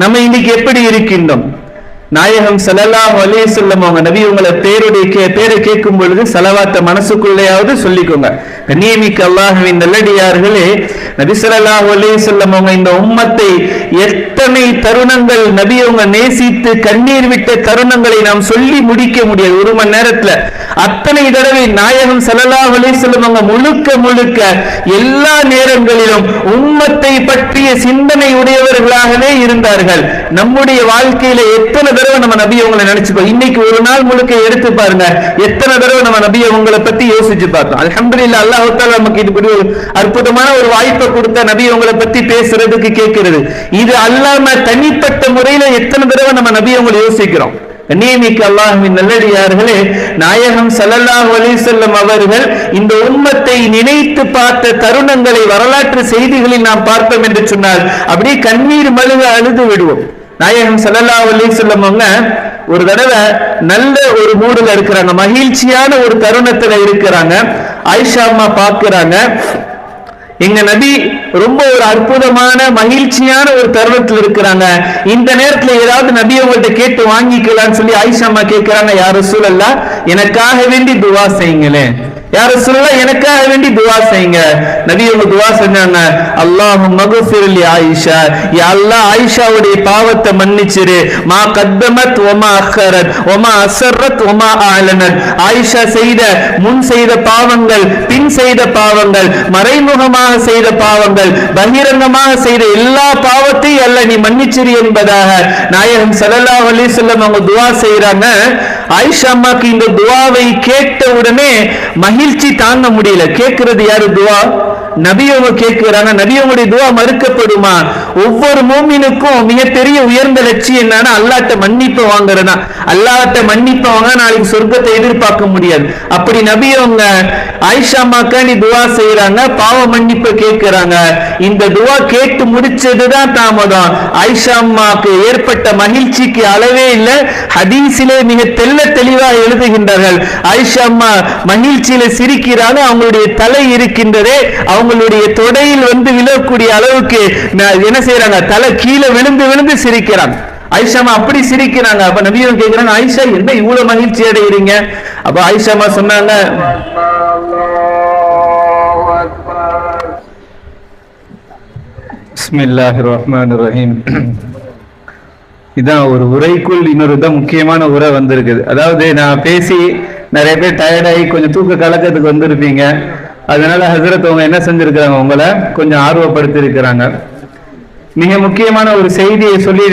நம்ம இன்னைக்கு எப்படி இருக்கின்றோம்? நாயகம் ஸல்லல்லாஹு அலைஹி சொல்லும் அவங்க நபி உங்களை பேருடைய கே- பேரை கேட்கும் பொழுது செலவாத்த மனசுக்குள்ளேயாவது சொல்லிக்கோங்க. கண்ணியமிக்க அல்லாஹுவின் நல்லடியார்களே நபி ஸல்லல்லாஹு அலைஹி சொல்லும் அவங்க இந்த உம்மத்தை எத்தனை தருணங்கள் நபி அவங்க நேசித்து கண்ணீர் விட்ட தருணங்களை நாம் சொல்லி முடிக்க முடியாது. ஒரு மணி நேரத்துல அத்தனை தடவை நாயகம் ஸல்லல்லாஹு அலைஹி சொல்லும் அவங்க முழுக்க முழுக்க எல்லா நேரங்களிலும் உம்மத்தை பற்றிய சிந்தனை உடையவர்களாகவே இருந்தார்கள். நம்முடைய வாழ்க்கையில எத்தனை தடவை நம்ம நபி அவங்களை நினைச்சுப்போம் இன்னைக்கு ஒரு நாள் முழுக்க எடுத்து பாருங்க. எத்தனை தடவை நம்ம நபி அவங்களை பத்தி யோசிச்சு பார்த்தோம். அல்ஹம்துலில்லாஹ் அல்லாஹ் நமக்கு இப்படி ஒரு அற்புதமான ஒரு வாய்ப்பை கொடுத்த நபி அவங்களை பத்தி பேசுறதுக்கு கேட்கிறது இது அல்லாம தனிப்பட்ட முறையில எத்தனை தடவை நம்ம நபி அவங்களை யோசிக்கிறோம். கண்ணியமிக்க அல்லாஹின் நல்லடியார்களே நாயகம் ஸல்லல்லாஹு அலிசல்லம் அவர்கள் இந்த உம்மத்தை நினைத்து பார்த்த தருணங்களை வரலாற்று செய்திகளில் நாம் பார்ப்போம் என்று சொன்னால் அப்படியே கண்ணீர் மழுக அழுது விடுவோம். நாயகம் ஸல்லல்லாஹு அலி செல்லம் அவங்க ஒரு தடவை நல்ல ஒரு மூடுல இருக்கிறாங்க மகிழ்ச்சியான ஒரு தருணத்துல இருக்கிறாங்க. ஆயிஷா அம்மா பார்க்கறாங்க எங்க நபி ரொம்ப ஒரு அற்புதமான மகிழ்ச்சியான ஒரு தருணத்தில் இருக்கிறாங்க. இந்த நேரத்துல ஏதாவது நபி அவங்கள்ட்ட கேட்டு வாங்கிக்கலாம்னு சொல்லி ஆயிஷா அம்மா கேட்கிறாங்க யார சூழல்ல எனக்காக வேண்டி துவா செய்யுங்களேன் யார சொல்ல எனக்காக வேண்டி துவா செய்யுங்க. நபி அவங்க துவா செஞ்சாங்க அல்லாஹ் மகுஃபிர்லி ஆயிஷா. யா அல்லாஹ் ஆயிஷாவுடைய பாவத்தை மன்னிச்சிரு. மா கத்தமத் ஒமா அக்கரத் ஒமா அசரத் ஒமா ஆலனத் ஆயிஷா செய்த முன் செய்த பாவங்கள் பின் செய்த பாவங்கள் மறைமுகமாக செய்த பாவங்கள் பகிரங்கமாக செய்த எல்லா பாவத்தையும் அல்ல நீ மன்னிச்சிரு என்பதாக நாயகம் சலல்லா அலைஹி வஸல்லம் அவங்க துவா செய்யறாங்க ஆயிஷா அம்மாக்கு இந்த துவாவை கேட்ட உடனே மகிழ்ச்சி தாங்க முடியல. கேட்கிறது யாரு துவா? நபியவங்க கேட்கிறாங்க நபியவங்களுடைய துவா மறுக்கப்படுமா? ஒவ்வொரு மூமினுக்கும் மிகப்பெரிய உயர்ந்த லட்சியம் என்னன்னா அல்லாட்ட மன்னிப்பு வாங்குறதா அல்லாட்ட மன்னிப்பு வாங்க நாளைக்கு சொர்க்கத்தை எதிர்பார்க்க முடியாது. அப்படி நபியவங்க ஆயிஷா அம்மாக்காண்டி துவா செய்யறாங்க பாவ மன்னிப்பு கேட்கிறாங்க. இந்த துவா கேட்டு முடிச்சதுதான் தாமதம். ஆயிஷா அம்மாக்கு ஏற்பட்ட மகிழ்ச்சிக்கு அளவே இல்லை. ஹதீஸிலே மிக தெல்ல தெளிவாக எழுதுகின்றார்கள். ஆயிஷா அம்மா மகிழ்ச்சியில சிரிக்கிறாங்க அவங்களுடைய தலை இருக்கின்றதே அவங்களுடைய தொடையில் வந்து விழக்கூடிய அளவுக்கு என்ன செய்யறாங்க தலை கீழே விழுந்து விழுந்து சிரிக்கிறாங்க ஐஷாமா அப்படி சிரிக்கிறாங்க. அப்ப நபியும் கேட்கிறாங்க ஐஷா என்ன இவ்வளவு மகிழ்ச்சி அடைகிறீங்க அப்ப ஐஷாமா சொன்னாங்க இதான் ஒரு உரைக்குள் இன்னொரு தான் முக்கியமான உரை வந்திருக்குது. அதாவது நான் பேசி நிறைய பேர் டயர்டாகி கொஞ்சம் தூக்க கலக்கத்துக்கு வந்திருப்பீங்க. அதனால ஹசரத் அவங்க என்ன செஞ்சிருக்கிறாங்க உங்களை கொஞ்சம் ஆர்வப்படுத்தி இருக்கிறாங்க மிக முக்கியமான ஒரு செய்தியை சொல்லி